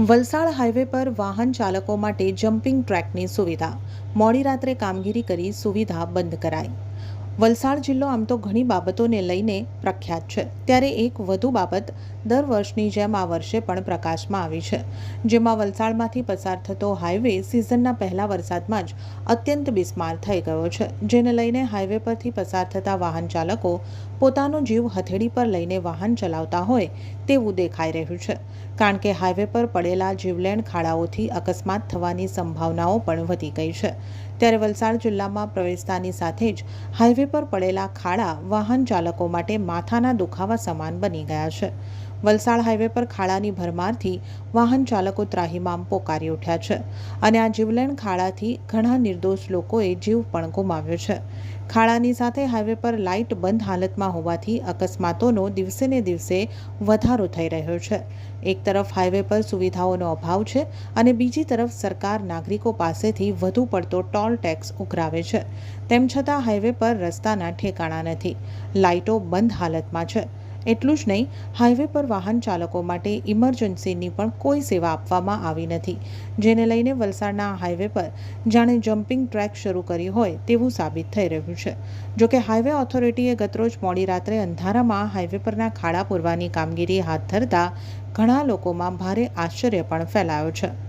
Valsad highway પર વાહન ચાલકો માટે જમ્પિંગ ટ્રેકની સુવિધા. મોડી રાત્રે કામગીરી કરી સુવિધા બંધ કરાઈ. વલસાડ જિલ્લો આમ તો ઘણી બાબતોને લઈને પ્રખ્યાત છે. ત્યારે એક વધુ બાબત દર વર્ષની જેમ આ વર્ષે પણ પ્રકાશમાં આવી છે. જેમાં વલસાડમાંથી પસાર થતો હાઈવે સિઝનના પહેલા વરસાદમાં જ અત્યંત બિસ્માર થઈ ગયો છે. જેને લઈને હાઈવે પરથી પસાર થતા વાહન ચાલકો પોતાનો જીવ હથેળી પર લઈને વાહન ચલાવતા હોય તેવું દેખાઈ રહ્યું છે. કારણ કે હાઈવે પર પડેલા જીવલેણ ખાડાઓથી અકસ્માત થવાની સંભાવનાઓ પણ વધી ગઈ છે. ત્યારે વલસાડ જિલ્લામાં પ્રવેશતાની સાથે જ હાઈવે પર પડેલા ખાડા વાહન ચાલકો માટે માથાના દુખાવા સમાન બની ગયા છે. વલસાડ હાઈવે પર ખાડાની ભરમારથી વાહન ચાલકો ત્રાહિમામ પોકારી ઉઠ્યા છે અને આ જીવલેણ ખાડાથી ઘણા નિર્દોષ લોકોએ જીવ પણ ગુમાવ્યો છે. ખાડાની સાથે હાઈવે પર લાઇટ બંધ હાલતમાં હોવાથી અકસ્માતોનો દિવસે ને દિવસે વધારો થઈ રહ્યો છે. એક તરફ હાઈવે પર સુવિધાઓનો અભાવ છે અને બીજી તરફ સરકાર નાગરિકો પાસેથી વધુ પડતો ટોલ ટેક્સ ઉઘરાવે છે. તેમ છતાં હાઈવે પર રસ્તાના ઠેકાણા નથી. લાઇટો બંધ હાલતમાં છે. એટલું જ નહીં હાઈવે પર વાહન ચાલકો માટે ઇમરજન્સીની પણ કોઈ સેવા આપવામાં આવી નથી. જેને લઈને વલસાડના હાઈવે પર જાણે જમ્પિંગ ટ્રેક શરૂ કરી હોય તેવું સાબિત થઈ રહ્યું છે. જોકે હાઈવે ઓથોરિટીએ ગતરોજ મોડી રાત્રે અંધારામાં હાઈવે પરના ખાડા પૂરવાની કામગીરી હાથ ધરતા ઘણા લોકોમાં ભારે આશ્ચર્ય પણ ફેલાયો છે.